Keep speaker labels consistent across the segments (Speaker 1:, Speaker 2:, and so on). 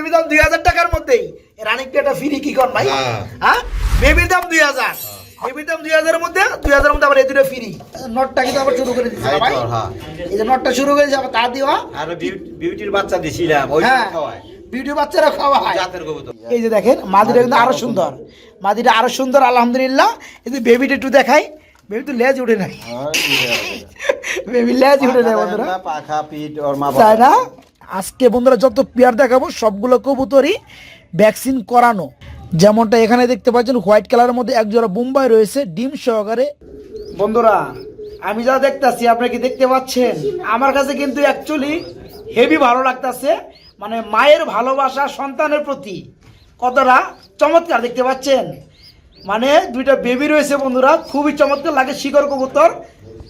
Speaker 1: Baby দাম দুই হাজার টাকার মধ্যেই। রানিক একটা ফ্রি কি কর ভাই?
Speaker 2: হ্যাঁ।
Speaker 1: হ্যাঁ? বেবির দাম দুই হাজার। বেবির দাম দুই হাজারের মধ্যে দুই হাজারের মধ্যে আবার এই দুটো ফ্রি নটটা কিন্তু আবার শুরু করে দিচ্ছে ভাই?
Speaker 2: হ্যাঁ।
Speaker 1: এই যে নটটা শুরু করে তা দিওয়া
Speaker 2: আর বিউটির বাচ্চা দিছিলাম ওই
Speaker 1: হ্যাঁ।
Speaker 2: খাওয়ায়।
Speaker 1: ভিডিও বাচ্চারা খাওয়া হয় এই যে দেখেন মাদিটা কিন্তু আরও সুন্দর। মাদিটা আরও সুন্দর আলহামদুলিল্লাহ। এই যে বেবিটা একটু দেখাই। বেবি তো লেজ উঠে নাই। বেবি লেজ উঠে নাই বন্ধুরা।
Speaker 2: পাখা পিঠ ওর মা
Speaker 1: তাই না? আজকে বন্ধুরা যত পেয়ার দেখাবো, সবগুলো কবুতরই ভ্যাকসিন করানো। যেমনটা এখানে দেখতে পাচ্ছেন হোয়াইট কালারের মধ্যে এক জোড়া বোম্বাই রয়েছে, ডিম সহকারে। বন্ধুরা, আমি যা দেখতাছি আপনারা কি দেখতে পাচ্ছেন? আমার কাছে কিন্তু অ্যাকচুয়ালি হেভি ভালো লাগতাছে মানে মায়ের ভালোবাসা সন্তানের প্রতি। কতটা চমৎকার, দেখতে পাচ্ছেন? মানে দুইটা বেবি রয়েছে বন্ধুরা, খুবই চমৎকার লাগে শিকড় কবুতর।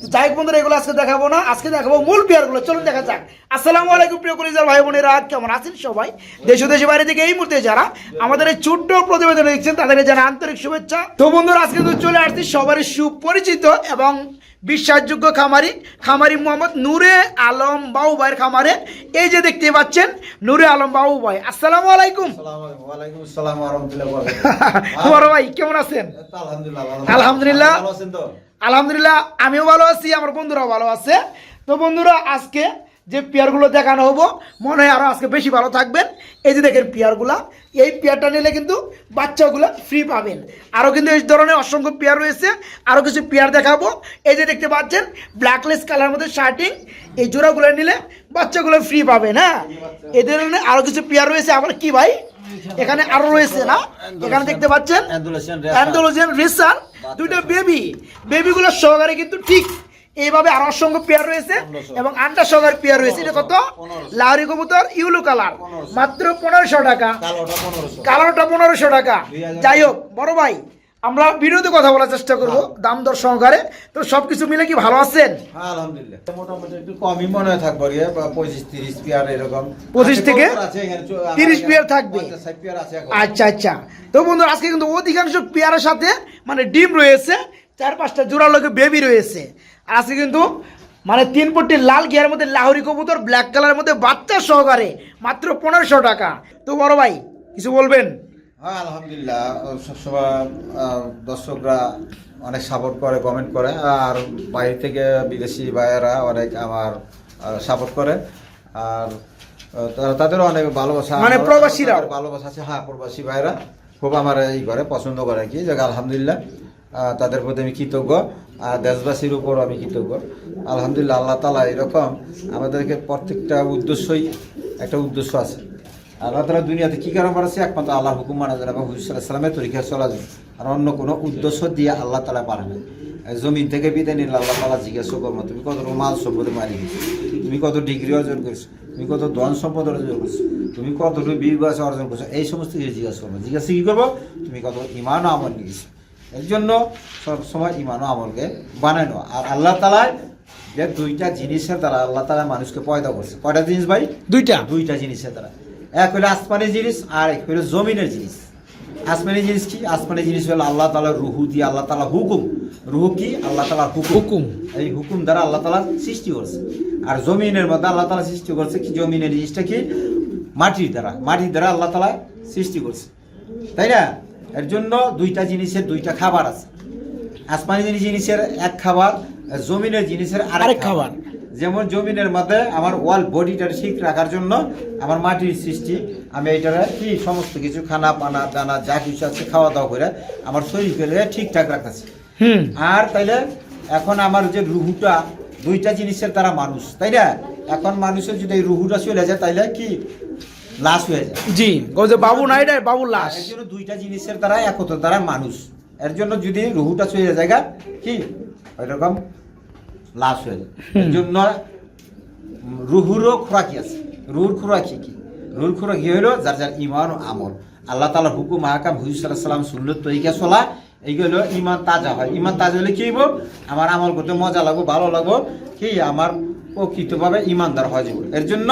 Speaker 1: যাই বন্ধুরা এগুলো আজকে দেখাবো না। আজকে দেখাবো মূল পেয়ারগুলো চলুন দেখা যাক। আসসালামু আলাইকুম প্রিয় কলিজার ভাই বোনেরা কেমন আছেন সবাই? দেশ ও দেশের বাইরে থেকে এই মুহূর্তে যারা আমাদের এই ছোট্ট প্রতিবেদন দেখছেন তাদেরকে জানা আন্তরিক শুভেচ্ছা। তো বন্ধুরা আজকে তো চলে আসছি সবারই সুপরিচিত এবং বিশ্বাসযোগ্য খামারি খামারি মোহাম্মদ নূরে আলম বাবু ভাইয়ের খামারে। এই যে দেখতে পাচ্ছেন নূরে আলম বাবু ভাই। আসসালামু আলাইকুম। তোমার ভাই কেমন আছেন?
Speaker 2: আলহামদুলিল্লাহ
Speaker 1: আলহামদুলিল্লাহ। আলহামদুলিল্লাহ, আমিও ভালো আছি, আমার বন্ধুরাও ভালো আছে। তো বন্ধুরা, আজকে যে পেয়ারগুলো দেখানো হব, মনে হয় আরও আজকে বেশি ভালো থাকবেন। এই যে দেখেন পেয়ারগুলা, এই পেয়ারটা নিলে কিন্তু বাচ্চাগুলো ফ্রি পাবেন। আরও কিন্তু এই ধরনের অসংখ্য পেয়ার রয়েছে আরও কিছু পেয়ার দেখাবো। এই যে দেখতে পাচ্ছেন ব্ল্যাকলেস কালার মধ্যে শার্টিং এই জোড়াগুলো নিলে বাচ্চাগুলো ফ্রি পাবেন হ্যাঁ? ধরনের আরও কিছু পেয়ার রয়েছে। আবার কি ভাই? এখানে আরও রয়েছে না? এখানে দেখতে পাচ্ছেন? অ্যান্ডোলোজিয়ান রিসান দুইটা বেবি বেবিগুলো সহকারে কিন্তু ঠিক এইভাবে আর অসংখ্য পেয়ার রয়েছে এবং আন্ডার সহকারে পেয়ার রয়েছে। এটা কত? লাউরি কবুতর ইউলো কালার। মাত্র পনেরোশো টাকা।
Speaker 2: কালোটা 1500
Speaker 1: কালারটা পনেরোশো টাকা। যাই হোক বড় ভাই আমরা বিরোধী কথা বলার চেষ্টা করব দাম দর সহকারে। তো সবকিছু মিলে কি ভালো আছেন?
Speaker 2: হ্যাঁ, আলহামদুলিল্লাহ। মোটামুটি একটু কমই মনে হয় থাকব রে বা পঁচিশ তিরিশ পেয়ার এরকম।
Speaker 1: 25 থেকে
Speaker 2: কবুতর আছে এখানে, চো- আমার
Speaker 1: 30
Speaker 2: এখানে
Speaker 1: পেয়ার থাকবে।
Speaker 2: 50 ষাট পেয়ার আছে এখন।
Speaker 1: আচ্ছা আচ্ছা। তো বন্ধু আজকে কিন্তু অধিকাংশ পেয়ারের সাথে মানে ডিম রয়েছে চার পাঁচটা জোড়া লোকে বেবি রয়েছে। আজকে কিন্তু মানে তিন পট্টি লাল গিয়ার মধ্যে লাহরি কবুতর ব্ল্যাক কালারের মধ্যে বাচ্চা সহকারে মাত্র পনেরোশো টাকা। তো বড় ভাই কিছু বলবেন?
Speaker 2: হ্যাঁ আলহামদুলিল্লাহ। সবসময় দর্শকরা অনেক সাপোর্ট করে কমেন্ট করে। আর বাইরে থেকে বিদেশি ভাইয়েরা অনেক আমার সাপোর্ট করে। আর তাদেরও অনেক ভালোবাসা
Speaker 1: মানে?
Speaker 2: তাদের ভালোবাসা আছে। হ্যাঁ প্রবাসী ভাইরা খুব আমার এই করে পছন্দ করে কি। যে আলহামদুলিল্লাহ। তাদের প্রতি আমি কৃতজ্ঞ। আর দেশবাসীর উপর আমি কৃতজ্ঞ। আলহামদুলিল্লাহ আল্লাহ তালা এরকম আমাদেরকে প্রত্যেকটা উদ্দেশ্যই একটা উদ্দেশ্য আছে। আল্লাহ তালা দুনিয়াতে কি কারণ পাঠাচ্ছে একমাত্র আল্লাহ হুকুম মানা যায় এবং হুজুর সাল্লামের তরিকা চলা যায়। আর অন্য কোনো উদ্দেশ্য দিয়ে আল্লাহ তালা পারে না। জমিন থেকে বিদায় নিলে আল্লাহ তালা জিজ্ঞাসা করব তুমি কত মাল সম্পদে মারি গেছো তুমি কত ডিগ্রি অর্জন করেছ? তুমি কত ধন সম্পদ অর্জন করছ? তুমি কতটুকু বিবাস অর্জন করছ? এই সমস্ত কিছু জিজ্ঞাসা করব জিজ্ঞাসা কি করব? তুমি কত ইমান আমল নিয়ে গেছো এর জন্য সবসময় ইমান ও আমলকে বানানো আর আল্লাহ তালায় যে দুইটা জিনিসের দ্বারা আল্লাহ তালা মানুষকে পয়দা করছে। কয়টা জিনিস ভাই?
Speaker 1: দুইটা।
Speaker 2: দুইটা জিনিসের দ্বারা। এক হলো আসমানি জিনিস আর এক হলো জমিনের জিনিস। আসমানি জিনিস কি? আসমানি জিনিস হলো আল্লাহ তালার রুহু দিয়ে আল্লাহ তালা হুকুম। রুহু কি? আল্লাহ তালার হুকুম। এই হুকুম দ্বারা আল্লাহ তালা সৃষ্টি করছে। আর জমিনের মধ্যে আল্লাহ তালা সৃষ্টি করছে কি? জমিনের জিনিসটা কি? মাটির দ্বারা। মাটির দ্বারা আল্লাহ তালা সৃষ্টি করছে। তাই না? এর জন্য দুইটা জিনিসের দুইটা খাবার আছে। আসমানি জিনিসের এক খাবার জমিনের জিনিসের
Speaker 1: আরেক খাবার।
Speaker 2: যেমন জমিনের মধ্যে আমার ওয়াল বডিটা ঠিক রাখার জন্য আমার মাটির সৃষ্টি আমি এইটারে কি সমস্ত কিছু খানা পানা দানা যা কিছু আছে খাওয়া দাওয়া করে আমার শরীরকে ঠিকঠাক রাখতেছে।
Speaker 1: হুম।
Speaker 2: আর তাইলে এখন আমার যে রুহুটা দুইটা জিনিসের তারা মানুষ তাই না? এখন মানুষের যদি এই রুহুটা চলে যায় তাইলে কি লাশ হয়ে যায়?
Speaker 1: জি বাবু নাই রে বাবু লাশ।
Speaker 2: এর জন্য দুইটা জিনিসের দ্বারা একত্র দ্বারা মানুষ। এর জন্য যদি রুহুটা চলে জায়গা কি? ওইরকম লাশ হয়ে যায়। এর জন্য রুহুরও খোরাকি আছে। রুহুর খোরাকি কি? রুহুর খোরাকি হইল যার যার ইমান ও আমল। আল্লাহ তালা হুকুম হাকাম হুজুর সাল্লাম সুল্লত তরিকা চলা এইগুলো ইমান তাজা হয়। ইমান তাজা হলে কি হইব? আমার আমল করতে মজা লাগবো, ভালো লাগবো, কি আমার প্রকৃতভাবে ইমানদার হয়ে যাব। এর জন্য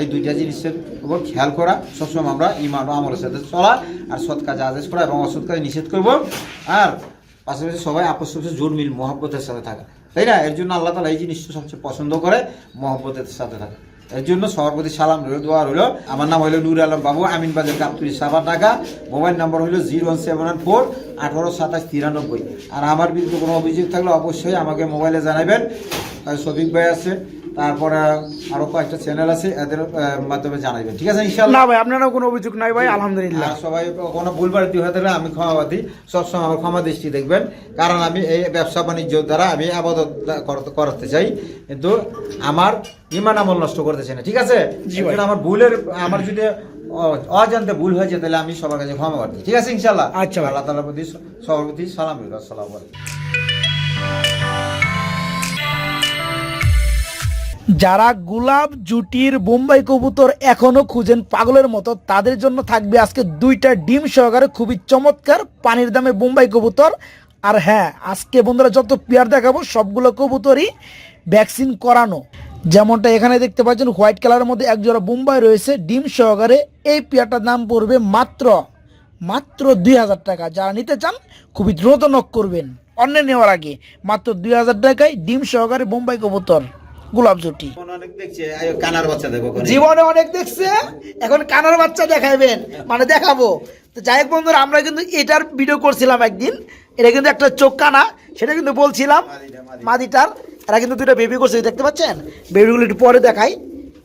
Speaker 2: এই দুইটা জিনিসের উপর খেয়াল করা। সবসময় আমরা ইমান ও আমলের সাথে চলা আর সৎ কাজে আদেশ করা এবং অসৎ কাজে নিষেধ করব। আর পাশাপাশি সবাই আপসে জোর মিল, মহব্বতের সাথে থাকা। তাই না? এর জন্য আল্লাহ তালা এই জিনিসটা সবচেয়ে পছন্দ করে, মহব্বতের সাথে থাকে। এর জন্য সভাপতি সালাম রইল, দোয়া রইল। আমার নাম হইল নুর আলম বাবু, আমিন বাজার কাপ্তুরি সাবার ঢাকা। মোবাইল নাম্বার হইল zero one seven one four, আঠারো সাতাশ তিরানব্বই। আর আমার বিরুদ্ধে কোনো অভিযোগ থাকলে অবশ্যই আমাকে মোবাইলে জানাবেন। শফিক ভাই আছে। তারপরে আরও কয়েকটা চ্যানেল আছে এদের মাধ্যমে জানাইবেন। ঠিক আছে ইনশাল্লাহ
Speaker 1: না ভাই আপনারও কোনো অভিযোগ নাই ভাই আলহামদুলিল্লাহ।
Speaker 2: সবাই কোনো ভুলবাড়ি হয়ে থাকলে আমি ক্ষমাবাদী সবসময় আমার ক্ষমা দৃষ্টি দেখবেন কারণ আমি এই ব্যবসা বাণিজ্য দ্বারা আমি আবাদত করতে- করাতে চাই কিন্তু আমার ইমান আমল নষ্ট করতে চাই না ঠিক আছে? আমার ভুলের আমার যদি অজান্তে ভুল হয়েছে তাহলে আমি সবার কাছে ক্ষমা প্রার্থী ঠিক আছে ইনশাল্লাহ
Speaker 1: আচ্ছা।
Speaker 2: আল্লাহ তালার প্রতি সবার প্রতি সালাম আসসালামু আলাইকুম।
Speaker 1: যারা গোলাপ, জুটির, বোম্বাই কবুতর এখনও খুঁজেন পাগলের মতো, তাদের জন্য থাকবে আজকে দুইটা ডিম সহকারে খুবই চমৎকার পানির দামে বোম্বাই কবুতর। আর হ্যাঁ আজকে বন্ধুরা যত পেয়ার দেখাবো, সবগুলো কবুতরই ভ্যাকসিন করানো। যেমনটা এখানে দেখতে পাচ্ছেন, হোয়াইট কালারের মধ্যে একজোড়া বোম্বাই রয়েছে, ডিম সহকারে এই পেয়ারটার দাম পড়বে মাত্র মাত্র দুই হাজার টাকা। যারা নিতে চান, খুবই দ্রুত নক করবেন। অন্য নেওয়ার আগে, মাত্র দুই হাজার টাকায় ডিম সহকারে বোম্বাই কবুতর। গোলাপ জুটি জীবনে অনেক দেখছে এখন কানার বাচ্চা দেখাইবেন মানে দেখাবো। তো যাই হোক বন্ধুরা আমরা কিন্তু এটার ভিডিও করছিলাম একদিন এটা কিন্তু একটা চোখ কানা সেটা কিন্তু বলছিলাম মাদিটার এরা কিন্তু দুটো বেবি করছে দেখতে পাচ্ছেন? বেবিগুলো একটু পরে দেখাই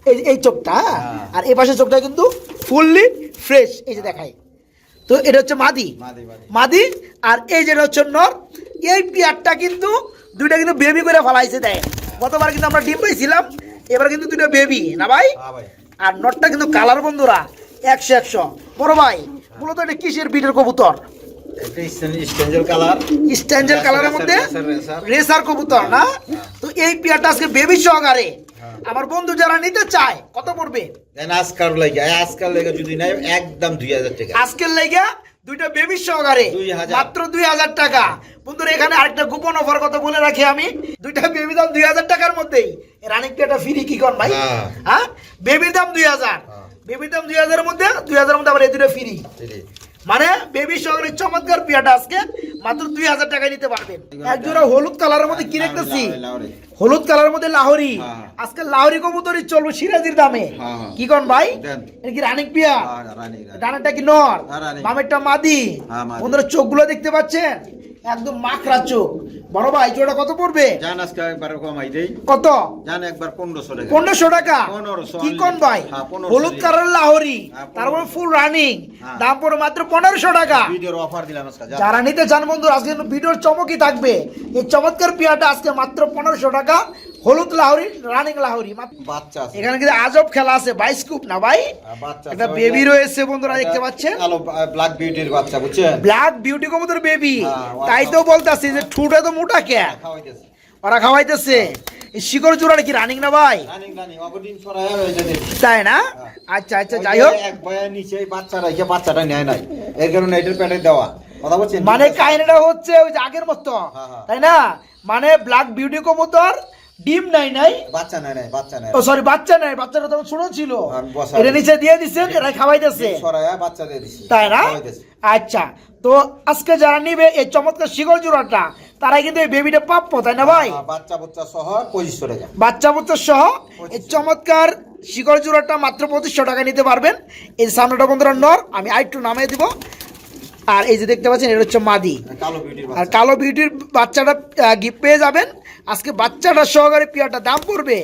Speaker 1: এই এই চোখটা হ্যাঁ?
Speaker 2: হ্যাঁ।
Speaker 1: আর এই পাশের চোখটা কিন্তু ফুললি ফ্রেশ এই যে দেখাই। তো এটা হচ্ছে মাদি।
Speaker 2: মাদি মাদি।
Speaker 1: মাদি আর এই যেটা হচ্ছে নর এই পেয়ারটা কিন্তু দুইটা কিন্তু বেবি করে ফলাইছে দেয় গতবার কিন্তু আমরা ডিম পাইছিলাম এবার কিন্তু দুইটা বেবি না ভাই?
Speaker 2: হ্যাঁ
Speaker 1: আর নটটা কিন্তু কালার বন্ধুরা একশো একশো। বড় ভাই মূলত এটা কিসের বিটের কবুতর? কালারের মধ্যে?
Speaker 2: রেসার,
Speaker 1: কবুতর না? তো এই পেয়ারটা আজকে বেবি সহকারে।
Speaker 2: হ্যাঁ।
Speaker 1: আমার বন্ধু যারা নিতে চায় কত পড়বে?
Speaker 2: আজকাল লাগে আজকাল লাগে যদি নাই একদম দুই হাজার টাকা।
Speaker 1: আজকের লেগে দুইটা বেবি সহকারে। মাত্র দুই হাজার টাকা। বন্ধুরা এখানে আরেকটা গোপন অফার কথা বলে রাখি আমি। দুইটা বেবি দাম দুই হাজার টাকার মধ্যেই। রানিং একটা ফ্রি কি কর ভাই?
Speaker 2: হ্যাঁ।
Speaker 1: হ্যাঁ? বেবির দাম দুই হাজার।
Speaker 2: বেবি
Speaker 1: বেবির দাম দুই হাজারের মধ্যে দুই হাজারের মধ্যে আবার এই দুটো ফ্রি মানে বেবি শহরের চমৎকার পিয়াটা আজকে মাত্র দুই হাজার টাকা নিতে পারবেন। এক জোড়া হলুদ কালারের মধ্যে কিনে দেখতেছি? হলুদ কালারের মধ্যে লাহোরি।
Speaker 2: হ্যাঁ।
Speaker 1: আজকে লাহরি কবুতরি চলবে সিরাজির দামে।
Speaker 2: হ্যাঁ, হ্যাঁ।
Speaker 1: কি কন ভাই? এটা কি রানিক পিয়া ডানাটা কি নর?
Speaker 2: হ্যাঁ।
Speaker 1: বামেরটা মাদি।
Speaker 2: বন্ধুরা মাদি।
Speaker 1: বন্ধুরা চোখগুলো দেখতে পাচ্ছেন? একদম মাকড়া চোখ। বড় ভাই জোড়া কত পড়বে?
Speaker 2: জান আজকে একবার কমাই দেই।
Speaker 1: কত?
Speaker 2: জান একবার 1500 টাকা।
Speaker 1: 1500 টাকা?
Speaker 2: 1500
Speaker 1: কি কোন ভাই?
Speaker 2: হ্যাঁ, 1500
Speaker 1: হলুদ কালার লাহোরি। তারপর ফুল রানিং
Speaker 2: হ্যাঁ।
Speaker 1: দাম পড়ে মাত্র 1500 টাকা।
Speaker 2: ভিডিওর অফার দিলাম আজকে
Speaker 1: যারা নিতে চান বন্ধু আজকে ভিডিওর চমকই থাকবে। এই চমৎকার পেয়ারটা আজকে মাত্র 1500 টাকা। হলুদ লাহোরি রানিং লাহোরি।
Speaker 2: বাচ্চা
Speaker 1: এখানে কিন্তু আজব খেলা আছে বাইস্কুপ না ভাই?
Speaker 2: হ্যাঁ,
Speaker 1: একটা বেবি রয়েছে বন্ধুরা দেখতে পাচ্ছেন?
Speaker 2: কালো ব্ল্যাক বিউটির বাচ্চা বুঝছেন?
Speaker 1: ব্ল্যাক বিউটি কবুতর বেবি তাই তো বলতাছি যে ঠুটে তো মোটা কে?
Speaker 2: খাওয়াইতেছে।
Speaker 1: ওরা খাওয়াইতেছে। শিকড় জোড়াটা কি রানিং না ভাই? তাই না?
Speaker 2: হ্যাঁ।
Speaker 1: আচ্ছা আচ্ছা যাই হোক।
Speaker 2: এক নিচে বাচ্চা রেখে বাচ্চাটা নেয় নাই। এর কারণে এটার পেটে দেওয়া।
Speaker 1: মানে কাহিনীটা হচ্ছে ওই যে আগের মতো।
Speaker 2: হ্যাঁ।
Speaker 1: তাই না? মানে ব্ল্যাক বিউটি কবুতর ডিম নাই নাই?
Speaker 2: বাচ্চা নেয় নাই বাচ্চা নেয়
Speaker 1: ও সরি বাচ্চা নাই বাচ্চাটা তখন ছোট ছিল। এটা নিচে দিয়ে দিচ্ছেন এরা খাওয়াইতেছে।
Speaker 2: ছড়ায় বাচ্চা দিয়ে দিছি।
Speaker 1: তাই না? আচ্ছা তো আজকে যারা নিবে এই চমৎকার শিকড় জোড়াটা তারাই কিন্তু এই বেবিটা প্রাপ্য তাই না ভাই?
Speaker 2: হ্যাঁ, বাচ্চা বাচ্চা সহ পঁচিশশো টাকা।
Speaker 1: বাচ্চা বাচ্চা সহ এই চমৎকার শিকড় জোড়াটা মাত্র পঁচিশশো টাকা নিতে পারবেন। এই সামনেটা বন্ধুরা নর আমি আরেকটু নামিয়ে দিব। আর এই যে দেখতে পাচ্ছেন এটা হচ্ছে মাদি।
Speaker 2: কালো বিউটির
Speaker 1: আর কালো বিউটির বাচ্চাটা গিফট পেয়ে যাবেন। আজকে বাচ্চাটা সহকারে পিয়াটা দাম পড়বে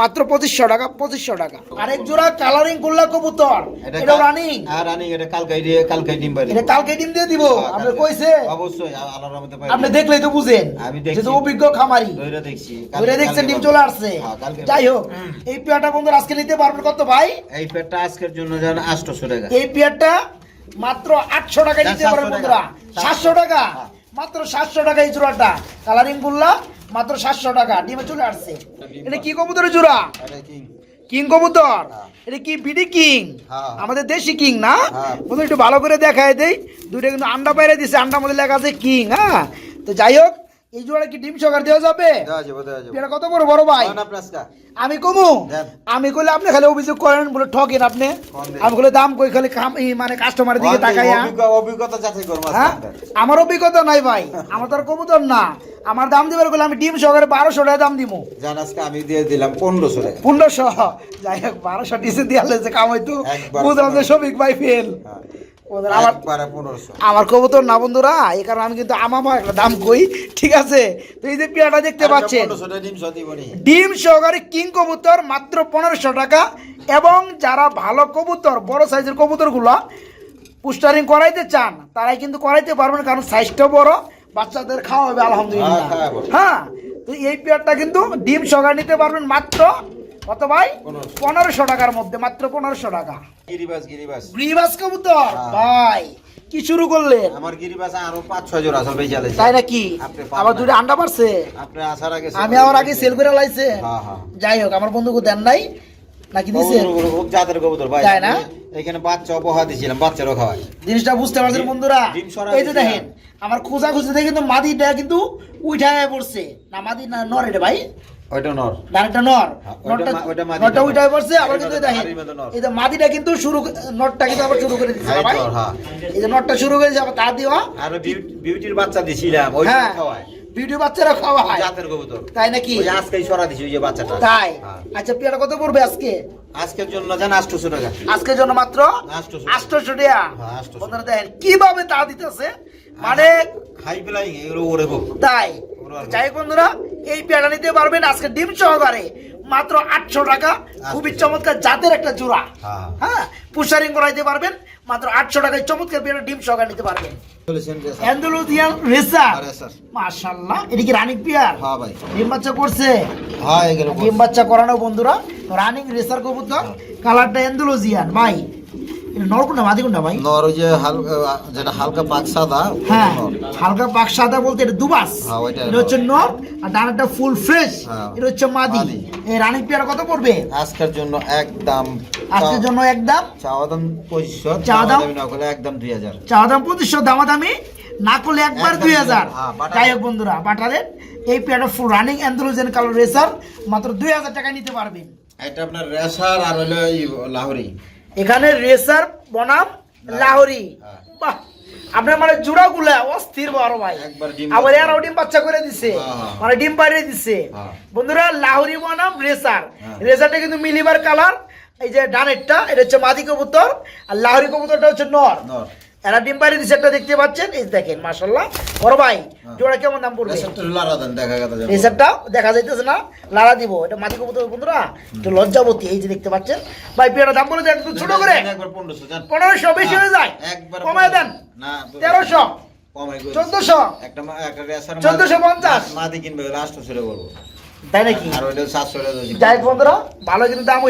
Speaker 1: মাত্র পঁচিশশো টাকা পঁচিশশো টাকা। আরেক জোড়া কালারিং করলা কবুতর। এটা রানিং
Speaker 2: হ্যাঁ রানিং এটা কালকাই দিয়ে কালকাই ডিম
Speaker 1: এটা কালকে ডিম দিয়ে দিব?
Speaker 2: হ্যাঁ,
Speaker 1: আপনি কইছে?
Speaker 2: অবশ্যই আল্লাহর রহমতে পাই
Speaker 1: আপনি দেখলেই তো বুঝেন।
Speaker 2: আমি দেখছি।
Speaker 1: যেহেতু অভিজ্ঞ খামারি।
Speaker 2: ধইরা দেখছি।
Speaker 1: দেখছেন ডিম চলে আসছে।
Speaker 2: হ্যাঁ,
Speaker 1: যাই হোক এই পেয়ারটা বন্ধুরা আজকে নিতে পারবেন কত ভাই?
Speaker 2: এই পেটটা আজকের জন্য যেন আটশোশো টাকা।
Speaker 1: এই পেয়ারটা মাত্র আটশো টাকায়
Speaker 2: না,
Speaker 1: নিতে
Speaker 2: 700
Speaker 1: পারবেন বন্ধুরা। সাতশো টাকা?
Speaker 2: হ্যাঁ।
Speaker 1: মাত্র সাতশো টাকা এই জোড়াটা। কালারিং গুল্লা মাত্র সাতশো টাকা ডিমে চলে আসছে। এটা কি কবুতরের জোড়া?
Speaker 2: কিং।
Speaker 1: কবুতর?
Speaker 2: হ্যাঁ।
Speaker 1: এটা কি বিডি কিং?
Speaker 2: হ্যাঁ।
Speaker 1: আমাদের দেশি কিং না?
Speaker 2: হ্যাঁ।
Speaker 1: একটু ভালো করে দেখায় দেই। দুটো কিন্তু আন্ডা বাইরে দিছে আন্ডার মধ্যে লেখা আছে কিং হ্যাঁ? তো যাই হোক এই জোড়া কি ডিম সকার দেওয়া যাবে? এটা কত বড় বড় ভাই? আমি কমু? আমি কইলে আপনি খালি অভিযোগ করেন বলে ঠকেন আপনি। আমি কইলে দাম কই খালি মানে কাস্টমারের দিকে তাকাইয়া।
Speaker 2: অভিজ্ঞতা যাচাই করব
Speaker 1: হ্যাঁ? আমার অভিজ্ঞতা নাই ভাই। আমার তো আর কবুতর না। আমার দাম দিবার বলে আমি ডিম সহকারে বারোশো টাকা দাম দিব
Speaker 2: জান আজকে আমি দিয়ে দিলাম পনেরোশো টাকা।
Speaker 1: পনেরোশো? যাই হোক বারোশো ডিসে দিয়ে লেছে কামাই তো। বুঝলাম যে শফিক ভাই ফেল আমার কবুতর না বন্ধুরা এই কারণে আমি কিন্তু আমার একটা দাম কই ঠিক আছে? তো এই যে পেয়ারটা দেখতে পাচ্ছেন
Speaker 2: ডিম সহ
Speaker 1: সহকারে কিং কবুতর মাত্র পনেরোশো টাকা। এবং যারা ভালো কবুতর বড় সাইজের কবুতরগুলো পুস্টারিং করাইতে চান তারাই কিন্তু করাইতে পারবেন কারণ সাইজটা বড় বাচ্চাদের খাওয়া হবে আলহামদুলিল্লাহ।
Speaker 2: হ্যাঁ,
Speaker 1: হ্যাঁ তো এই পেয়ারটা কিন্তু ডিম সহকারে নিতে পারবেন মাত্র কত ভাই?
Speaker 2: পনেরোশো।
Speaker 1: টাকার মধ্যে মাত্র পনেরোশো টাকা।
Speaker 2: গিরিবাস গিরিবাস।
Speaker 1: গ্রিবাস কবুতর?
Speaker 2: হ্যাঁ।
Speaker 1: ভাই কি শুরু করলেন?
Speaker 2: আমার গিরিবাস আরও পাঁচ ছয় জোড়া আসল বেঁচে
Speaker 1: তাই নাকি? আবার দুটো আন্ডা পারছে
Speaker 2: আপনি আসার আগে
Speaker 1: আমি আবার আগে সেল করে লাইছে?
Speaker 2: হ্যাঁ হ্যাঁ।
Speaker 1: যাই হোক আমার বন্ধুকে দেন নাই। নাকি দিছে?
Speaker 2: জাতের কবুতর ভাই।
Speaker 1: তাই না?
Speaker 2: এখানে বাচ্চা উপহার দিয়েছিলাম বাচ্চারও খাওয়াই।
Speaker 1: জিনিসটা বুঝতে পারছেন বন্ধুরা? এই যে দেখেন আমার খোঁজা খুঁজে দেখে কিন্তু মাদিটা কিন্তু উঠায় পড়ছে। না মাদি না নর ভাই।
Speaker 2: ওইটা নর।
Speaker 1: ডানেরটা নর।
Speaker 2: হ্যাঁ,
Speaker 1: নরটা নরটা। পড়ছে আবার কিন্তু। এই যে মাদিটা শুরু নটটা কিন্তু আবার শুরু করে ভাই।
Speaker 2: হ্যাঁ।
Speaker 1: এই যে নটটা শুরু করে আবার তা দিও
Speaker 2: আর বিউটির বাচ্চা দিছিলাম ওইটা
Speaker 1: হ্যাঁ। ভিডিও বাচ্চারা খাওয়া হয়
Speaker 2: জাতের কবুতর।
Speaker 1: তাই নাকি?
Speaker 2: আজকেই সরা দিছি ওই যে বাচ্চাটা।
Speaker 1: তাই?
Speaker 2: হ্যাঁ।
Speaker 1: আচ্ছা পেয়ারা কত পড়বে আজকে?
Speaker 2: আজকের জন্য জান আটশোশো টাকা।
Speaker 1: আজকের জন্য মাত্র
Speaker 2: আটশোশো।
Speaker 1: আটশোশো টাকা।
Speaker 2: হ্যাঁ,
Speaker 1: বন্ধুরা দেখেন কীভাবে তা দিতেছে? মানে
Speaker 2: হাই ফ্লাইং এগুলো ওরে
Speaker 1: তাই? যাই বন্ধুরা এই পেয়ারা নিতে পারবেন আজকে ডিম সহকারে। মাত্র আটশো টাকা খুবই চমৎকার জাতের একটা জোড়া।
Speaker 2: হ্যাঁ।
Speaker 1: হ্যাঁ পুষারিং করাইতে পারবেন মাত্র আটশো টাকায় চমৎকার পেয়ারা ডিম সহকারে নিতে পারবেন।
Speaker 2: চলেছেন যে স্যার।
Speaker 1: অ্যান্ডালুজিয়ান রেসার মাশাআল্লাহ এটা কি রানিং পেয়ার
Speaker 2: হ্যাঁ ভাই।
Speaker 1: ডিম বাচ্চা করছে?
Speaker 2: হ্যাঁ এগুলো
Speaker 1: ডিম বাচ্চা করানো বন্ধুরা রানিং রেসার কবুতর কালারটা অ্যান্ডালুজিয়ান ভাই। নর কোনটা মাদি কোনটা ভাই?
Speaker 2: নর ওই যে হালকা যেটা হালকা পাক সাদা
Speaker 1: হ্যাঁ হালকা পাক সাদা বলতে এটা দুবাস। এটা হচ্ছে নর। আর ডানাটা ফুল ফ্রেশ। এটা হচ্ছে মাদি।
Speaker 2: মাদি।
Speaker 1: এই রানিং পেয়ারা কত পড়বে?
Speaker 2: আজকের জন্য একদম
Speaker 1: আজকের জন্য একদম?
Speaker 2: চাওয়া দাম পঁচিশশো
Speaker 1: চাওয়া দাম?
Speaker 2: না করলে একদম দুই হাজার।
Speaker 1: চাওয়া দাম পঁচিশশো দামাদামি না করলে একবার দুই হাজার। যাই হোক বন্ধুরা বাটারের এই পেয়ারটা ফুল রানিং অ্যান্ড্রোজেন কালার রেসার মাত্র দুই হাজার টাকা নিতে পারবেন
Speaker 2: এটা আপনার রেসার আর হলো লাহোরি।
Speaker 1: এখানে রেসার বনাম লাহরি।
Speaker 2: হ্যাঁ।
Speaker 1: বাহ। আপনার মানে জোড়াগুলা অস্থির বড় ভাই। আবার
Speaker 2: বাচ্চা।
Speaker 1: এরাও ডিম বাচ্চা করে দিছে।
Speaker 2: হ্যাঁ, হ্যাঁ।
Speaker 1: মানে ডিম পাড়িয়ে দিছে।
Speaker 2: হ্যাঁ।
Speaker 1: বন্ধুরা লাহরি বনাম রেসার।
Speaker 2: হ্যাঁ।
Speaker 1: রেসারটা কিন্তু মিলিবার কালার। এই যে ডানেরটা এটা হচ্ছে মাদি কবুতর। আর লাহরি কবুতরটা হচ্ছে নর। এরা ডিম একটা দেখতে পাচ্ছেন? এই দেখেন মাশাল্লাহ বড় ভাই
Speaker 2: হ্যাঁ।
Speaker 1: জোড়া কেমন দাম পড়বে?
Speaker 2: রেসারটা দেখা
Speaker 1: যাইতেছে না লাড়া দিব। এটা মাদি কবুতর বন্ধুরা একটু লজ্জাবতী এই যে দেখতে পাচ্ছেন। ভাই পেয়ারা দাম বলে একটু ছোট করে।
Speaker 2: পনেরোশো
Speaker 1: বেশি হয়ে যায়।
Speaker 2: একবার
Speaker 1: কমায় দেন।
Speaker 2: না
Speaker 1: তেরোশো। চোদ্দশো। চোদ্দশো পঞ্চাশ।
Speaker 2: মাদি কিনবে আটশোশো টাকা বলব।
Speaker 1: তাই নাকি। যাই বন্ধুরা ভালো কিন্তু দাম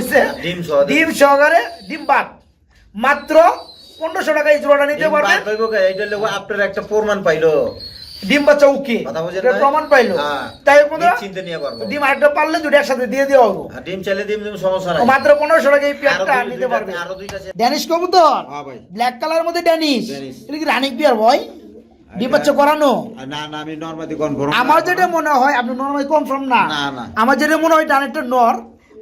Speaker 2: ডিম
Speaker 1: সহকারে। ডিম বাদ মাত্র পনেরোশো টাকা এই জোড়াটা নিতে
Speaker 2: লোক আপনার একটা প্রমাণ পাইলো।
Speaker 1: ডিম বাচ্চা উকি? প্রমাণ পাইলো।
Speaker 2: হ্যাঁ।
Speaker 1: তাই বন্ধুরা
Speaker 2: নিয়ে পারব।
Speaker 1: ডিম আরেকটা পারলে দুটো একসাথে দিয়ে দেওয়া হব।
Speaker 2: ডিম চাইলে ডিম ডিম সমস্যা নাই।
Speaker 1: মাত্র পনেরোশো টাকা এই পেয়ারটা নিতে পারবে।
Speaker 2: আরও দুইটা
Speaker 1: ড্যানিশ কবুতর?
Speaker 2: হ্যাঁ ভাই।
Speaker 1: ব্ল্যাক কালার মধ্যে ড্যানিশ। এটা কি রানিক পিয়ার ভাই ডিম বাচ্চা করানো?
Speaker 2: না না আমি নর্মালি কনফার্ম
Speaker 1: আমার যেটা মনে হয় আপনি নর্মালি কনফার্ম না।
Speaker 2: না, না।
Speaker 1: আমার যেটা মনে হয় ডানেরটা নর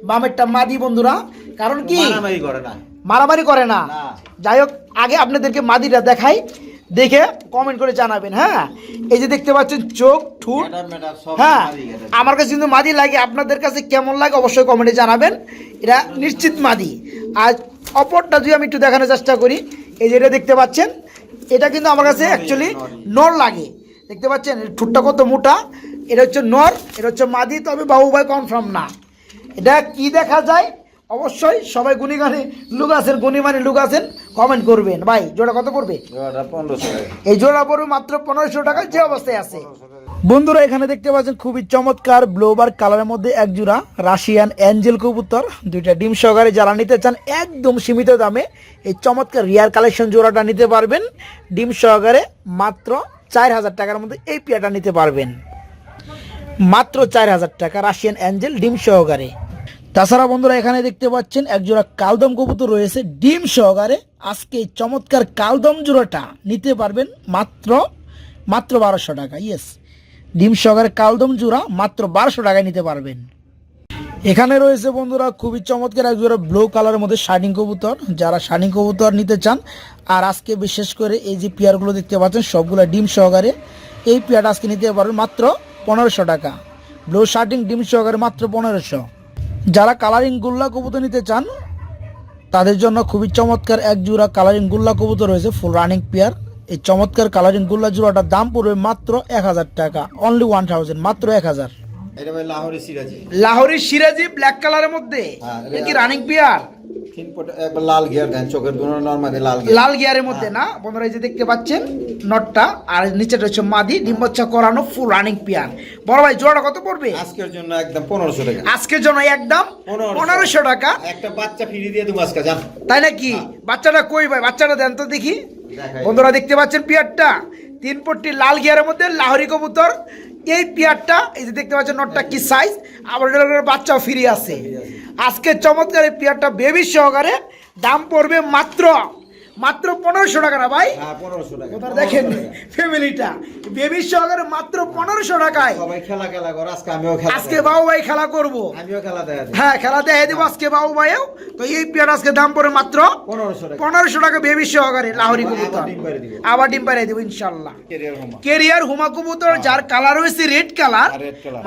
Speaker 1: বামেরটা মাদি বন্ধুরা। কারণ কি?
Speaker 2: করে না।
Speaker 1: মারামারি করে না। যাই হোক আগে আপনাদেরকে মাদিটা দেখাই। দেখে কমেন্ট করে জানাবেন হ্যাঁ? এই যে দেখতে পাচ্ছেন চোখ ঠুট। হ্যাঁ আমার কাছে কিন্তু মাদি লাগে। আপনাদের কাছে কেমন লাগে অবশ্যই কমেন্টে জানাবেন। এটা নিশ্চিত মাদি। আর অপরটা যদি আমি একটু দেখানোর চেষ্টা করি এই যে এটা দেখতে পাচ্ছেন এটা কিন্তু আমার কাছে অ্যাকচুয়ালি নর লাগে। দেখতে পাচ্ছেন ঠুটটা কত মোটা। এটা হচ্ছে নর এটা হচ্ছে মাদি। তবে বাবু ভাই কনফার্ম না। এটা কি দেখা যায়? অবশ্যই সবাই গুনি গানে লুক আছেন গুনি মানে লুক আছেন কমেন্ট করবেন। ভাই জোড়া কত পড়বে?
Speaker 2: ওটা 1500 টাকা।
Speaker 1: এই জোড়া পড়বে মাত্র পনেরোশো টাকা যে অবস্থায় আছে। বন্ধুরা এখানে দেখতে পাচ্ছেন খুবই চমৎকার ব্লোবার কালারের মধ্যে এক জোড়া রাশিয়ান অ্যাঞ্জেল কবুতর দুইটা ডিম সহকারে যারা নিতে চান একদম সীমিত দামে এই চমৎকার রিয়ার কালেকশন জোড়াটা নিতে পারবেন। ডিম সহকারে মাত্র চার হাজার টাকার মধ্যে এই পেয়াটা নিতে পারবেন। মাত্র চার হাজার টাকা রাশিয়ান অ্যাঞ্জেল ডিম সহকারে। তাছাড়া বন্ধুরা এখানে দেখতে পাচ্ছেন এক জোড়া কালদম কবুতর রয়েছে, ডিম সহকারে। আজকে এই চমৎকার কালদম জোড়াটা নিতে পারবেন মাত্র মাত্র বারোশো টাকা ইয়েস ডিম সহকারে কালদম জোড়া মাত্র বারোশো টাকায় নিতে পারবেন। এখানে রয়েছে বন্ধুরা খুবই চমৎকার এক জোড়া ব্লু কালারের মধ্যে শাইনিং কবুতর। যারা শাইনিং কবুতর নিতে চান, আর আজকে বিশেষ করে এই যে পেয়ারগুলো দেখতে পাচ্ছেন, সবগুলো ডিম সহকারে, এই পেয়ারটা আজকে নিতে পারবেন মাত্র পনেরোশো টাকা। ব্লু শার্টিং ডিম সহকারে মাত্র পনেরোশো। যারা কালারিং গুল্লা কবুতর নিতে চান তাদের জন্য খুবই চমৎকার এক জোড়া কালারিং গুল্লা কবুতর রয়েছে ফুল রানিং পেয়ার এই চমৎকার কালারিং গুল্লা জোড়াটার দাম পড়বে মাত্র এক হাজার টাকা অনলি ওয়ান থাউজেন্ড মাত্র এক হাজার।
Speaker 2: লাহোরি সিরাজি
Speaker 1: লাহোরি সিরাজি ব্ল্যাক কালারের মধ্যে?
Speaker 2: হ্যাঁ,
Speaker 1: কি রানিং পেয়ার
Speaker 2: তিন ফুট একবার লাল গিয়ার দেন চোখের দুনো নর্মালি লাল গিয়ার।
Speaker 1: লাল গিয়ারের মধ্যে না বন্ধুরা এই যে দেখতে পাচ্ছেন নটটা আর নিচেটা হচ্ছে মাদি ডিম্বচ্ছা করানো ফুল রানিং পেয়ার বড় ভাই জোড়াটা কত পড়বে?
Speaker 2: আজকের জন্য একদম পনেরোশো টাকা।
Speaker 1: আজকের জন্য একদম পনেরোশো। টাকা।
Speaker 2: একটা বাচ্চা ফ্রি দিয়ে দেবো আজকে জান
Speaker 1: তাই নাকি? বাচ্চাটা কই ভাই? বাচ্চাটা দেন তো দেখি। বন্ধুরা দেখতে পাচ্ছেন পিয়ারটা তিন পট্টি লাল গিয়ারের মধ্যে লাহরি কবুতর এই পেয়ারটা, এই যে দেখতে পাচ্ছেন, নটটা কি সাইজ আবার বাচ্চাও ফিরে আসে আজকে চমৎকার এই পেয়ারটা বেবি সহকারে দাম পড়বে মাত্র মাত্র পনেরোশো টাকা না ভাই?
Speaker 2: হ্যাঁ পনেরোশো টাকা।
Speaker 1: কোথাও দেখেন ফ্যামিলিটা। বেবি সহকারে মাত্র পনেরোশো টাকায়।
Speaker 2: সবাই খেলা খেলা করো আজকে আমিও খেলা
Speaker 1: আজকে বাবু ভাই খেলা করব।
Speaker 2: আমিও খেলা
Speaker 1: হ্যাঁ খেলা দেবো আজকে বাবু ভাইও। তো এই পেয়ার আজকে দাম পড়ে মাত্র
Speaker 2: পনেরোশো টাকা।
Speaker 1: পনেরোশো টাকা বেবি সহকারে লাহরি কবুতর। আবার ডিম পাড়িয়ে দেবো ইনশাল্লাহ।
Speaker 2: কেরিয়ার হোমা
Speaker 1: কবুতর যার কালার হয়েছে রেড কালার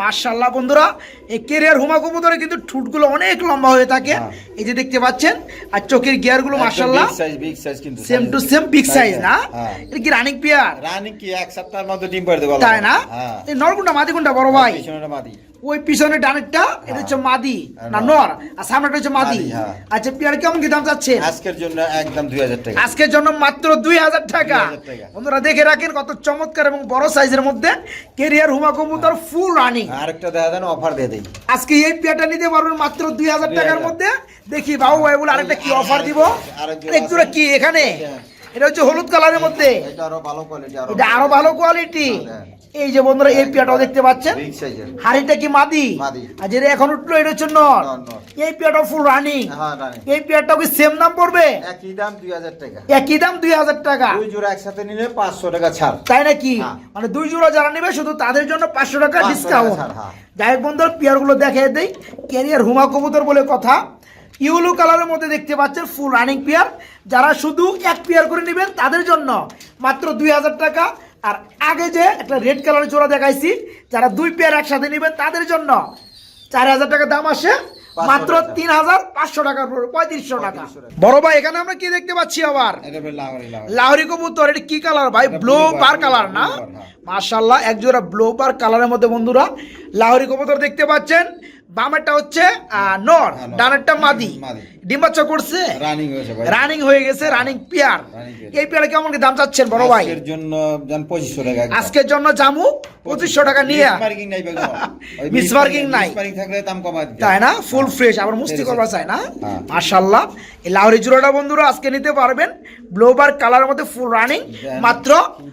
Speaker 1: মার্শাল্লাহ বন্ধুরা এই কেরিয়ার হুমা কবুতরের কিন্তু ঠুটগুলো অনেক লম্বা হয়ে থাকে।
Speaker 2: হ্যাঁ।
Speaker 1: এই যে দেখতে পাচ্ছেন আর চোখের গিয়ারগুলো মার্শাল্লাহ
Speaker 2: সাইজ বিগ সাইজ কিন্তু
Speaker 1: same to same big size না?
Speaker 2: হ্যাঁ।
Speaker 1: এটা কি রানিক পেয়ার
Speaker 2: রানিক কি এক সপ্তাহের মধ্যে ডিম পাড়ে দেবো
Speaker 1: তাই না?
Speaker 2: হ্যাঁ।
Speaker 1: এই নরকুন্ডা মাদি কোনটা বড় ভাই।
Speaker 2: মাদি।
Speaker 1: ওই পিছনে ডানেরটা এটা হচ্ছে মাদি না
Speaker 2: নর।
Speaker 1: আর সামনেটা হচ্ছে মাদি
Speaker 2: হ্যাঁ।
Speaker 1: আচ্ছা পেয়ার কেমন কি দাম যাচ্ছে
Speaker 2: আজকের জন্য একদম দুই হাজার টাকা
Speaker 1: আজকের জন্য মাত্র দুই হাজার টাকা
Speaker 2: 2000 টাকা।
Speaker 1: বন্ধুরা দেখে রাখেন কত চমৎকার এবং বড় সাইজের মধ্যে কেরিয়ার হুমা কবুতর ফুল রানিং
Speaker 2: আরেকটা দেখা দেন অফার দিয়ে দেই
Speaker 1: আজকে এই পেয়ারটা নিতে পারবেন মাত্র দুই হাজার টাকার মধ্যে দেখি বাবু ভাই বলে আরেকটা কি অফার দিব
Speaker 2: আরেক জোড়া
Speaker 1: আরেক জোড়া
Speaker 2: আছে।
Speaker 1: কি এখানে
Speaker 2: হ্যাঁ।
Speaker 1: এটা হচ্ছে হলুদ কালারের মধ্যে।
Speaker 2: এটা আরও ভালো কোয়ালিটি
Speaker 1: এটা আরও ভালো কোয়ালিটি
Speaker 2: হ্যাঁ।
Speaker 1: এই যে বন্ধুরা এই পেয়ারটাও দেখতে পাচ্ছেন? হাড়িটা কি মাদি। আর যেটা এখন উঠল এটা হচ্ছে নর।
Speaker 2: নর।
Speaker 1: এই পেয়ারটা ফুল রানিং এই পেয়ারটাও কি সেম দাম পড়বে?
Speaker 2: একই দাম দুই হাজার টাকা।
Speaker 1: একই দাম দুই হাজার টাকা।
Speaker 2: দুই জোড়া একসাথে নিলে পাঁচশো টাকা ছাড়।
Speaker 1: তাই নাকি?
Speaker 2: হ্যাঁ।
Speaker 1: মানে দুই জোড়া যারা নেবে শুধু তাদের জন্য পাঁচশো টাকা ডিসকাউন্ট
Speaker 2: হ্যাঁ।
Speaker 1: যাই হোক বন্ধুরা পেয়ারগুলো দেখিয়ে দেই। ক্যারিয়ার হুমা কবুতর বলে কথা। ইউলো কালারের মধ্যে দেখতে পাচ্ছেন ফুল রানিং পেয়ার যারা শুধু এক পেয়ার করে নেবেন তাদের জন্য মাত্র দুই হাজার টাকা। আর আগে যে একটা রেড কালারের জোড়া দেখাইছি যারা দুই পেয়ার একসাথে নেবেন তাদের জন্য চার হাজার টাকা দাম আসে মাত্র তিন হাজার পাঁচশো টাকা পঁয়ত্রিশশো টাকা। বড় ভাই এখানে আমরা কি দেখতে পাচ্ছি আবার?
Speaker 2: লাহোরি
Speaker 1: কবুতর এটা কি কালার ভাই? ব্লু বার কালার না?
Speaker 2: হ্যাঁ।
Speaker 1: মাশাআল্লাহ এক জোড়া ব্লু বার কালারের মধ্যে বন্ধুরা লাহরি কবুতর দেখতে পাচ্ছেন। বামেরটা হচ্ছে নর
Speaker 2: হ্যাঁ,
Speaker 1: ডানেরটা মাদি।
Speaker 2: মাদি।
Speaker 1: করছে?
Speaker 2: রানিং হয়েছে ভাই
Speaker 1: রানিং হয়ে গেছে রানিং পিয়ার।
Speaker 2: পেয়ার।
Speaker 1: এই পিয়ারে কেমন কি দাম চাচ্ছেন বড় ভাই?
Speaker 2: আজকের জন্য জান পঁচিশশো টাকা
Speaker 1: আজকের জন্য জামু পঁচিশশো টাকা নিয়ে।
Speaker 2: Marking নাই
Speaker 1: Miss
Speaker 2: miss
Speaker 1: নাই।
Speaker 2: miss marking থাকলে দাম কমায় দিতে
Speaker 1: তাই না? ফুল
Speaker 2: হ্যাঁ।
Speaker 1: ফ্রেশ আবার মুস্তি করবা চাই না?
Speaker 2: হ্যাঁ।
Speaker 1: মাশাআল্লাহ। এই লাহরি জোড়াটা বন্ধুরা আজকে নিতে পারবেন। ব্লোবার কালারের মধ্যে ফুল রানিং। মাত্র
Speaker 2: কি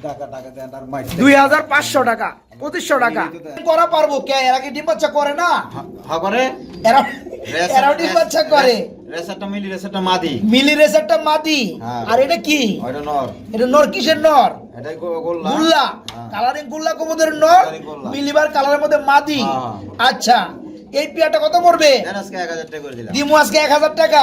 Speaker 2: টাকা।
Speaker 1: পঁচিশশো টাকা। করা পারব। কে? এরা কি ডিম বাচ্চা করে না?
Speaker 2: খবরে
Speaker 1: এরা এরাও ডিম বাচ্চা করে।
Speaker 2: রেসারটা মিলি রেসারটা মাদি।
Speaker 1: মিলি রেসারটা মাদি।
Speaker 2: হ্যাঁ।
Speaker 1: আর এটা কি?
Speaker 2: ওইটা নর।
Speaker 1: এটা নর কিসের নর?
Speaker 2: গোল্লা।
Speaker 1: গুল্লা।
Speaker 2: হ্যাঁ।
Speaker 1: কালারিং গুল্লা কবুতরের নর। মিলিবার কালারের মধ্যে মাদি।
Speaker 2: হ্যাঁ।
Speaker 1: আচ্ছা। এই পিয়াটা কত পড়বে?
Speaker 2: এক হাজার টাকা
Speaker 1: দিমু আজকে এক হাজার টাকা।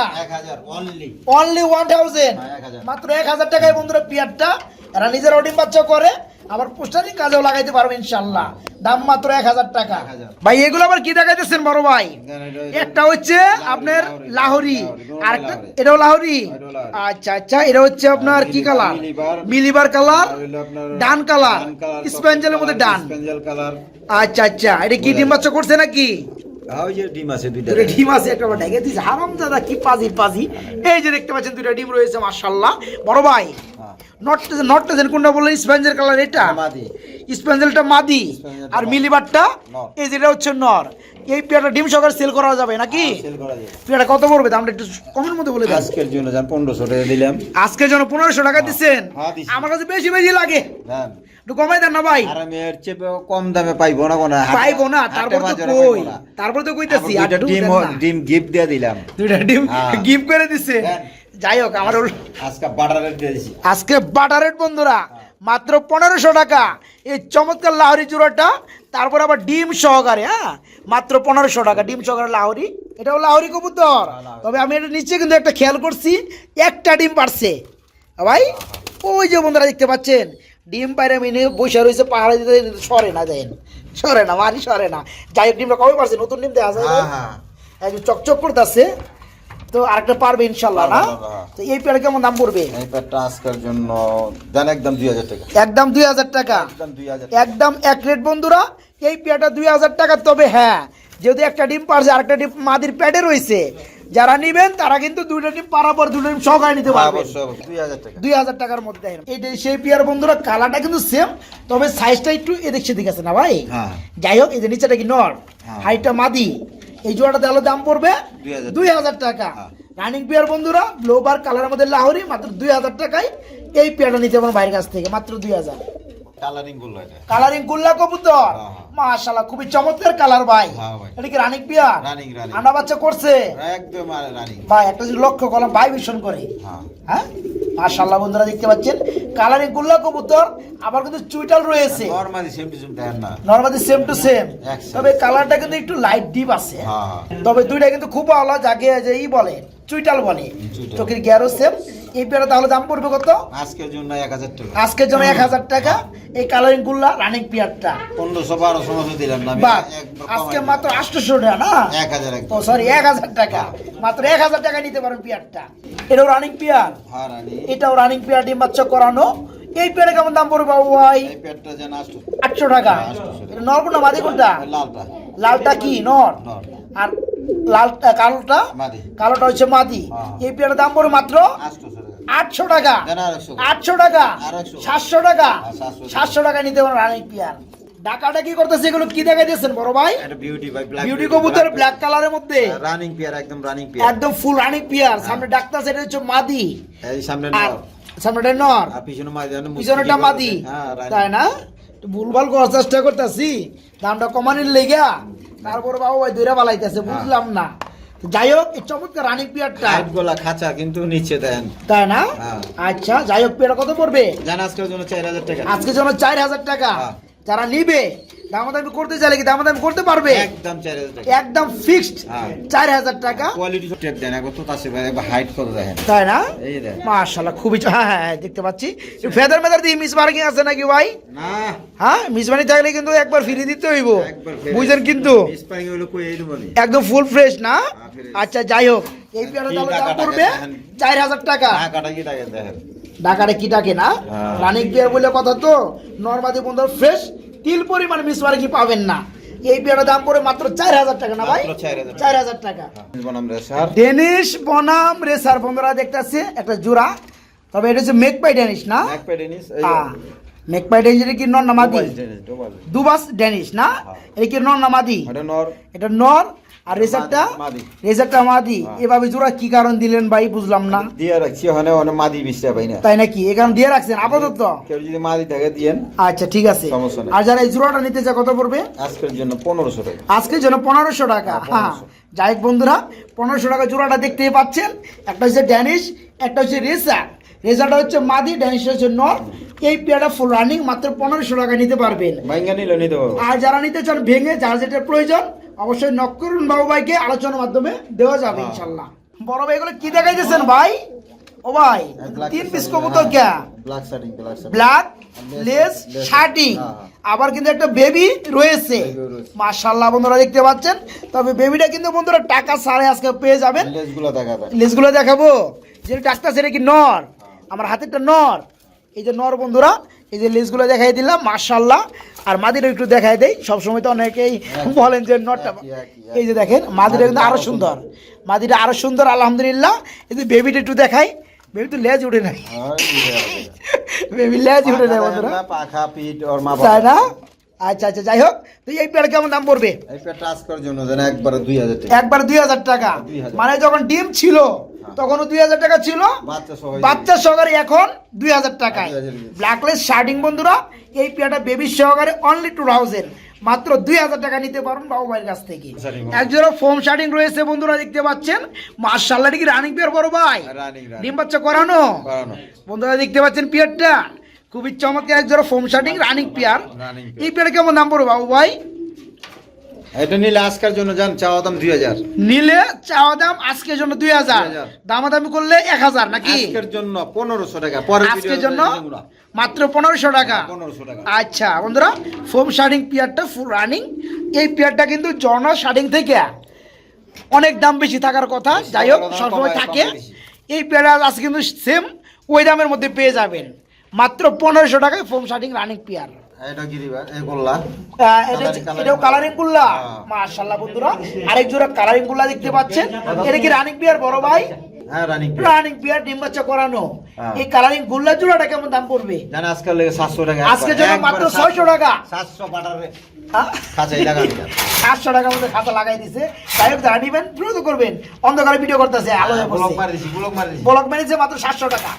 Speaker 2: অনলি
Speaker 1: অনলি ওয়ান থাউজেন্ড
Speaker 2: 1000
Speaker 1: মাত্র এক হাজার টাকায় বন্ধুরা পিয়ারটা। এরা নিজের অডিম বাচ্চা করে। আবার পোস্টারিং কাজেও লাগাইতে পারবে ইনশাল্লাহ দাম মাত্র এক হাজার টাকা। ভাই এগুলো আবার কি দেখাইতেছেন বড় ভাই? একটা হচ্ছে আপনার লাহোরি আর। এটাও লাহোরি?
Speaker 2: লাহোরি।
Speaker 1: আচ্ছা আচ্ছা এটা হচ্ছে আপনার কি কালার?
Speaker 2: মিলিবার।
Speaker 1: কালার? Dun colour. স্পেঞ্জেলের মধ্যে ডান।
Speaker 2: কালার।
Speaker 1: আচ্ছা আচ্ছা এটা কি ডিম বাচ্চা করছে নাকি?
Speaker 2: হ্যাঁ, ওই যে ডিম আছে দুইটা।
Speaker 1: ডিম আছে একটা ডেকে দিয়েছে হারাম দাদা কি পাজি পাজি। এই যে দেখতে পাচ্ছেন দুইটা ডিম রয়েছে মাশাল্লাহ বড় ভাই
Speaker 2: হ্যাঁ।
Speaker 1: নট নটটা কোনটা বললেন স্পেঞ্জেল কালার এটা? স্পেঞ্জেলটা মাদি। আর মিলিবারটা? এই যেটা হচ্ছে নর। এই পেয়ারটা ডিম সহকারে সেল করা যাবে নাকি?
Speaker 2: সেল করা যায়
Speaker 1: পেয়ারটা কত পড়বে? দামটা একটু কমের মধ্যে বলে দেন।
Speaker 2: আজকের জন্য যান পনেরোশো টাকা দিলাম।
Speaker 1: আজকের জন্য পনেরোশো টাকা দিচ্ছেন?
Speaker 2: হ্যাঁ,
Speaker 1: আমার কাছে বেশি বেশি লাগে। একটু কমাই দেন না ভাই।
Speaker 2: আর আমি এর চেয়ে কম দামে পাইবো না কোনো। হাটে-
Speaker 1: পাইবো না তারপর তো কই? তারপর কইতেছি
Speaker 2: ডিম ডিম গিফট দিয়ে দিলাম।
Speaker 1: দুইটা ডিম
Speaker 2: হ্যাঁ।
Speaker 1: গিফট করে। যাই হোক আমার
Speaker 2: আজকে বাটার রেট দিয়েছি
Speaker 1: আজকে বাটার রেট বন্ধুরা মাত্র পনেরোশো টাকা। এই চমৎকার লাহরি চূড়াটা তারপর আবার ডিম সহকারে হ্যাঁ? মাত্র পনেরোশো টাকা ডিম সহকারে লাহরি। এটাও লাহরি কবুতর। তবে আমি এটা নিচে কিন্তু একটা খেয়াল করছি একটা ডিম পারছে। ভাই ওই যে বন্ধুরা দেখতে পাচ্ছেন ডিম পাইরে মিনে বসে রয়েছে পাহাড়ে দিতে সরে না দেন সরে না মারি সরে না। যাই হোক ডিমটা কবে পারছে? নতুন ডিম দেওয়া যায়
Speaker 2: হ্যাঁ হ্যাঁ।
Speaker 1: একদম চকচক করতেছে। তো আরেকটা পারবে ইনশাল্লাহ না?
Speaker 2: হ্যাঁ।
Speaker 1: তো এই পেয়ারা কেমন দাম পড়বে?
Speaker 2: এই প্যাডটা আজকের জন্য দেন একদম দুই হাজার টাকা।
Speaker 1: একদম দুই হাজার টাকা।
Speaker 2: একদম
Speaker 1: এক রেট বন্ধুরা এই পেয়ারটা দুই হাজার টাকা তবে হ্যাঁ যেহেতু একটা ডিম পারছে আরেকটা ডিম মাদির প্যাডে রয়েছে। যারা নিবেন তারা কিন্তু দুইটা ডিম পারার পর দুটো ডিম সহকারে নিতে
Speaker 2: হ্যাঁ, অবশ্যই দুই হাজার
Speaker 1: টাকার মধ্যে। এইটা সেই পেয়ার বন্ধুরা কালারটা কিন্তু সেম তবে সাইজটা একটু এদিক সেদিক আছে না ভাই?
Speaker 2: হ্যাঁ।
Speaker 1: যাই হোক এই যে নিচেটা কি নর। হাইটটা মাদি। এই জোড়াটা দেওয়ালো দাম পড়বে
Speaker 2: 2000
Speaker 1: দুই হাজার টাকা
Speaker 2: হ্যাঁ।
Speaker 1: রানিং পেয়ার বন্ধুরা ব্লোবার কালারের মধ্যে লাহরি মাত্র দুই হাজার টাকায় এই পেয়ারটা নিতে পারেন বাইরের কাছ থেকে মাত্র দুই হাজার
Speaker 2: কালারিংগুলো এটা।
Speaker 1: কালারিং গুল্লা কবুতর?
Speaker 2: হ্যাঁ, হ্যাঁ।
Speaker 1: মাশাআল্লাহ খুবই চমৎকার কালার ভাই।
Speaker 2: হ্যাঁ,
Speaker 1: এটা কি রানিং পেয়ার
Speaker 2: রানিং, রানিং।
Speaker 1: আন্ডা বাচ্চা করছে?
Speaker 2: একদম রানিং
Speaker 1: ভাই একটা লক্ষ্য করলাম ভাই করে।
Speaker 2: হ্যাঁ।
Speaker 1: মাশাআল্লাহ বন্ধুরা দেখতে পাচ্ছেন? কালারিং গুল্লা কবুতর আবার কিন্তু চুইটাল রয়েছে।
Speaker 2: নরমালি সেম টু সেম দেখেন না।
Speaker 1: নর্মালি সেম টু সেম তবে কালারটা কিন্তু একটু লাইট ডিপ আছে। তবে দুইটা কিন্তু খুব ভালো যাকে যে ই বলে চুইটাল বলে। চোখের গ্যারো সেম এই পেয়ারা তাহলে দাম পড়বে কত?
Speaker 2: আজকের জন্য এক হাজার টাকা।
Speaker 1: আজকের জন্য এক হাজার টাকা। এই কালারিং গুল্লা রানিং পেয়ারটা।
Speaker 2: পনেরোশো বারোশো মতো দিলাম না
Speaker 1: আজকে মাত্র। আটশোশো টাকা না?
Speaker 2: এক হাজার এক
Speaker 1: ও সরি এক হাজার টাকা। মাত্র এক হাজার টাকা নিতে পারেন পেয়ারটা। এটাও রানিং পেয়ার?
Speaker 2: হ্যাঁ
Speaker 1: এটাও রানিং পেয়ার ডিম বাচ্চা করানো। এই পেয়ারে কেমন দাম পড়বে বাবু ভাই? আটশো টাকা। নর কোনটা মাদি কোনটা?
Speaker 2: লালটা।
Speaker 1: লালটা কি? নর। আর লাল কালোটা? কালোটা হচ্ছে মাদি।
Speaker 2: হ্যাঁ।
Speaker 1: এই পেয়ারের দাম পড়বে মাত্র আটশো টাকা। আটশো টাকা। সাতশো টাকা।
Speaker 2: হ্যাঁ, সাতশো টাকা।
Speaker 1: নিতে পারেন রানিং পেয়ার। ডাকাটা কি করতেছে এগুলো কি দেখাই দিয়েছেন বড় ভাই?
Speaker 2: বিউটি ভাই ব্ল্যাক
Speaker 1: বিউটি কবুতর ব্ল্যাক কালারের মধ্যে।
Speaker 2: রানিং পেয়ার একদম রানিং পেয়ার
Speaker 1: একদম ফুল রানিং পেয়ার সামনে ডাক্তার সেটা হচ্ছে মাদি।
Speaker 2: এই সামনে নর।
Speaker 1: সামনেটা নর।
Speaker 2: আর পিছনে মাদি জানো
Speaker 1: পিছনেটা মাদি।
Speaker 2: হ্যাঁ
Speaker 1: তাই না? ভুলভাল করার চেষ্টা করতেছি। দামটা কমানির লেগা তারপরে বাবু ভাই দৈরা বালাইতেছে বুঝলাম না। যাই হোক এই চমৎকার রানী পিয়ারটা
Speaker 2: গোলা খাঁচা কিন্তু নিচে দেন
Speaker 1: তাই না?
Speaker 2: হ্যাঁ।
Speaker 1: আচ্ছা যাই হোক পিয়ারটা কত পড়বে?
Speaker 2: জান আজকের জন্য চার হাজার টাকা।
Speaker 1: আজকে জন্য চার হাজার টাকা।
Speaker 2: হ্যাঁ।
Speaker 1: যারা নিবে দামাদামি করতে চাইলে কি দামাদামি করতে পারবে?
Speaker 2: একদম চার হাজার টাকা।
Speaker 1: একদম ফিক্সড
Speaker 2: হ্যাঁ।
Speaker 1: চার হাজার টাকা।
Speaker 2: কোয়ালিটি টেপ দেন একবার তো আছে ভাই একবার হাইট কত দেখেন।
Speaker 1: তাই না?
Speaker 2: এই দেন
Speaker 1: মাশাল্লাহ খুবই হ্যাঁ হ্যাঁ হ্যাঁ, দেখতে পাচ্ছি। ফেদার মেদার দিয়ে মিস মার্কিং আছে নাকি ভাই?
Speaker 2: না।
Speaker 1: হ্যাঁ মিসমানি থাকলে কিন্তু একবার ফিরে দিতে হইব। বুঝছেন কিন্তু।
Speaker 2: স্পাইং হইল কই এই
Speaker 1: একদম ফুল ফ্রেশ না?
Speaker 2: হ্যাঁ,
Speaker 1: আচ্ছা যাই হোক। এই পেয়ারা তাহলে দাম
Speaker 2: টাকা
Speaker 1: পড়বে
Speaker 2: টাকা দেখেন।
Speaker 1: চার হাজার টাকা।
Speaker 2: কি টাকা দেখেন?
Speaker 1: ঢাকারে কি টাকে না?
Speaker 2: হ্যাঁ।
Speaker 1: রানিক পেয়ার বলে কথা তো নর্মাদি বন্ধু ফ্রেশ তিল পরিমাণ মিসমারে কি পাবেন না? এই পেয়ারের দাম পড়ে মাত্র চার হাজার টাকা না ভাই? চার হাজার টাকা।
Speaker 2: বনাম রে স্যার
Speaker 1: ডেনিশ বনাম রেসার। বন্ধুরা দেখতেছে একটা জোড়া। তবে এটা হচ্ছে মেকপাই ডেনিশ না? হ্যাঁ মেকপাই ডেনিশ এটা কি নর নামাদি দুবাস ডেনিশ না?
Speaker 2: হ্যাঁ।
Speaker 1: এটা কি নর নামাদি
Speaker 2: এটা নর।
Speaker 1: এটা নর আর রেসারটা
Speaker 2: মাদি।
Speaker 1: রেসারটা মাদি।
Speaker 2: হ্যাঁ।
Speaker 1: এভাবে জোড়া কি কারণ দিলেন ভাই? বুঝলাম না।
Speaker 2: দিয়ে রাখছি ওখানে ওখানে মাদি বিশটা পাই না।
Speaker 1: তাই নাকি? কারণ দিয়ে রাখছেন? আপাতত?
Speaker 2: কেউ যদি মাদি থাকে দিয়েন।
Speaker 1: আচ্ছা ঠিক আছে।
Speaker 2: সমস্যা নেই।
Speaker 1: আর যারা এই জোড়াটা নিতে চায় কত পড়বে?
Speaker 2: আজকের জন্য পনেরোশো টাকা।
Speaker 1: আজকের জন্য পনেরোশো টাকা।
Speaker 2: হ্যাঁ,
Speaker 1: হ্যাঁ। যাই বন্ধুরা পনেরোশো টাকা জোড়াটা দেখতেই পাচ্ছেন। একটা হচ্ছে ড্যানিশ একটা হচ্ছে রেসার রেসারটা হচ্ছে মাদি ড্যানিশটা হচ্ছে নর এই পেয়ারটা ফুল রানিং মাত্র পনেরোশো টাকা নিতে পারবেন। আর যারা নিতে চান ভেঙে যার যেটা প্রয়োজন অবশ্যই নক করুন বাবু ভাইকে আলোচনার মাধ্যমে দেওয়া যাবে
Speaker 2: হ্যাঁ।
Speaker 1: ইনশাল্লাহ। বড় ভাই এগুলো কি দেখাইতেছেন ভাই? ও ভাই তিন পিস কবুতর কে?
Speaker 2: ব্ল্যাক
Speaker 1: লেস শার্টিং
Speaker 2: হ্যাঁ, হ্যাঁ।
Speaker 1: আবার কিন্তু একটা বেবি রয়েছে। মাশাআল্লাহ বন্ধুরা দেখতে পাচ্ছেন? তবে বেবিটা কিন্তু বন্ধুরা টাকা সাড়ে আজকে পেয়ে যাবেন।
Speaker 2: লেসগুলো
Speaker 1: দেখাবো। যেটা ডাক্তার সেটা কি নর আমার হাতেরটা নর। এই যে নর বন্ধুরা এই যে লেসগুলো দেখাই দিলাম মাশাল্লাহ আর মাদিটা একটু দেখাই দেই। সবসময় তো অনেকেই বলেন যে নরটা এই যে দেখেন মাদিটা কিন্তু আরও সুন্দর। মাদিটা আরও সুন্দর আলহামদুলিল্লাহ। এই যে বেবিটা একটু দেখাই। বেবি তো লেজ উঠে নাই। বেবি লেজ উঠে নাই বন্ধুরা।
Speaker 2: পাখা পিঠ ওর মা
Speaker 1: তাই না? আচ্ছা আচ্ছা যাই হোক। তো এই পেয়ার কেমন দাম পড়বে?
Speaker 2: এই পেট ট্রান্সফার জন্য যেন একবারে দুই হাজার টাকা।
Speaker 1: একবার দুই হাজার টাকা। মানে যখন ডিম ছিল তখনও দুই হাজার টাকা ছিল।
Speaker 2: বাচ্চা
Speaker 1: সহকারে এখন দুই হাজার টাকায়।
Speaker 2: 2000 দিয়েছে।
Speaker 1: ব্ল্যাকলেস শার্টিং বন্ধুরা এই পেয়ারটা বেবি সহকারে অনলি টু থাউজেন্ড মাত্র দুই হাজার টাকা নিতে পারবেন বাবু ভাইয়ের কাছ থেকে।
Speaker 2: Starting
Speaker 1: এক জোড়া ফোম শার্টিং রয়েছে বন্ধুরা দেখতে পাচ্ছেন। মার্শাল্লাহ কি রানিং পেয়ার বড় ভাই? ডিম বাচ্চা করানো? বন্ধুরা দেখতে পাচ্ছেন পিয়ারটা? খুবই চমৎকার এক জোড়া ফোম শার্টিং রানিং পিয়ার। এই পেয়ার কেমন নাম পড়বে বাবু ভাই?
Speaker 2: এটা নিলে আজকের জন্য যান চাওয়া দাম দুই হাজার।
Speaker 1: নিলে চাওয়া দাম আজকের জন্য দুই হাজার।
Speaker 2: 2000
Speaker 1: দামাদামি করলে এক হাজার নাকি?
Speaker 2: আজকের জন্য পনেরোশো টাকা
Speaker 1: আজকের জন্য মাত্র পনেরোশো টাকা।
Speaker 2: পনেরোশো টাকা।
Speaker 1: আচ্ছা বন্ধুরা ফোম শার্টিং পিয়ারটা ফুল রানিং এই পিয়ারটা কিন্তু জর্না শার্টিং থেকে অনেক দাম বেশি থাকার কথা। যাই হোক সবসময় থাকে। এই পিয়ারটা আজকে কিন্তু সেম ওই দামের মধ্যে পেয়ে যাবেন। মাত্র পনেরোশো টাকায় ফোম শার্টিং রানিং পিয়ার।
Speaker 2: এটা এই গোল্লা?
Speaker 1: এটাও কালারিং গুল্লা।
Speaker 2: হ্যাঁ।
Speaker 1: বন্ধুরা আরেক জোড়া কালারিং গুল্লা দেখতে পাচ্ছেন। এটা কি রানিং পিয়ার বড় ভাই?
Speaker 2: হ্যাঁ রানিং
Speaker 1: রানিং ডিম বাচ্চা করানো।
Speaker 2: হ্যাঁ।
Speaker 1: এই কালারিং গুল্লা জোড়াটা কেমন দাম পড়বে?
Speaker 2: জান আজকাল লেগে সাতশো টাকা
Speaker 1: আজকের জন্য মাত্র 600 টাকা।
Speaker 2: সাতশো পাটারে? কাছে টাকা দিলাম
Speaker 1: সাতশো টাকার মধ্যে খাতা লাগাই দিছে। যাই হোক যারা নিবেন দ্রুত করবেন। অন্ধকারে ভিডিও করতেছে আলো ব্লক মেরেছে মাত্র সাতশো টাকা।